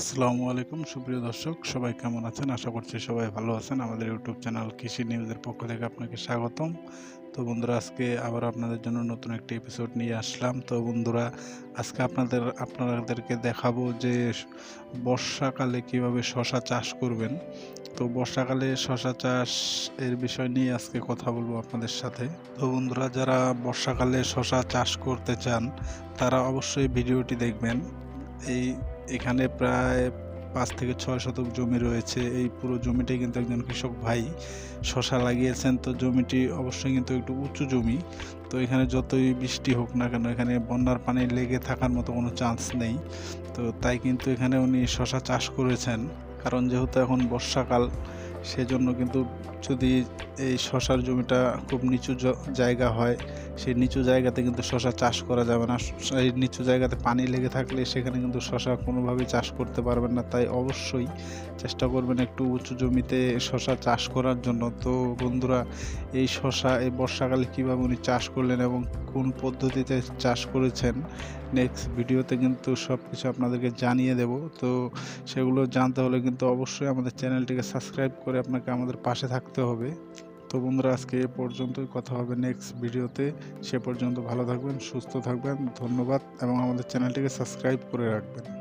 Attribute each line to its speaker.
Speaker 1: আসসালামু আলাইকুম, সুপ্রিয় দর্শক। সবাই কেমন আছেন? আশা করছি সবাই ভালো আছেন। আমাদের ইউটিউব চ্যানেল কৃষি নিউজের পক্ষ থেকে আপনাকে স্বাগতম। তো বন্ধুরা, আজকে আবার আপনাদের জন্য নতুন একটি এপিসোড নিয়ে আসলাম। তো বন্ধুরা, আজকে আপনাদের, আপনাদেরকে দেখাবো যে বর্ষাকালে কীভাবে শশা চাষ করবেন। তো বর্ষাকালে শশা চাষ এর বিষয় নিয়ে আজকে কথা বলব আপনাদের সাথে। তো বন্ধুরা, যারা বর্ষাকালে শশা চাষ করতে চান, তারা অবশ্যই ভিডিওটি দেখবেন। এই এখানে প্রায় পাঁচ থেকে ছয় শতক জমি রয়েছে। এই পুরো জমিটাই কিন্তু একজন কৃষক ভাই শশা লাগিয়েছেন। তো জমিটি অবশ্যই কিন্তু একটু উঁচু জমি। তো এখানে যতই বৃষ্টি হোক না কেন, এখানে বন্যার পানি লেগে থাকার মতো কোনো চান্স নেই। তো তাই কিন্তু এখানে উনি শশা চাষ করেছেন। কারণ যেহেতু এখন বর্ষাকাল, সেজন্য কিন্তু যদি এই শশার জমিটা খুব নিচু জায়গা হয়। সেই নিচু জায়গাতে কিন্তু শশা চাষ করা যাবে না। এই নিচু জায়গাতে পানি লেগে থাকলে সেখানে কিন্তু শশা কোনোভাবেই চাষ করতে পারবেন না। তাই অবশ্যই চেষ্টা করবেন একটু উঁচু জমিতে শশা চাষ করার জন্য। তো বন্ধুরা, এই শশা এই বর্ষাকালে কীভাবে উনি চাষ করলেন এবং কোন পদ্ধতিতে চাষ করেছেন নেক্সট ভিডিওতে কিন্তু সব কিছু আপনাদেরকে জানিয়ে দেব। তো সেগুলো জানতে হলে কিন্তু অবশ্যই আমাদের চ্যানেলটিকে সাবস্ক্রাইব করে আপনাকে আমাদের পাশে থাকতে হবে। তো বন্ধুরা, আজকে এ পর্যন্তই। কথা হবে নেক্সট ভিডিওতে সে পর্যন্ত ভালো থাকবেন, সুস্থ থাকবেন। ধন্যবাদ এবং আমাদের চ্যানেলটিকে সাবস্ক্রাইব করে রাখবেন।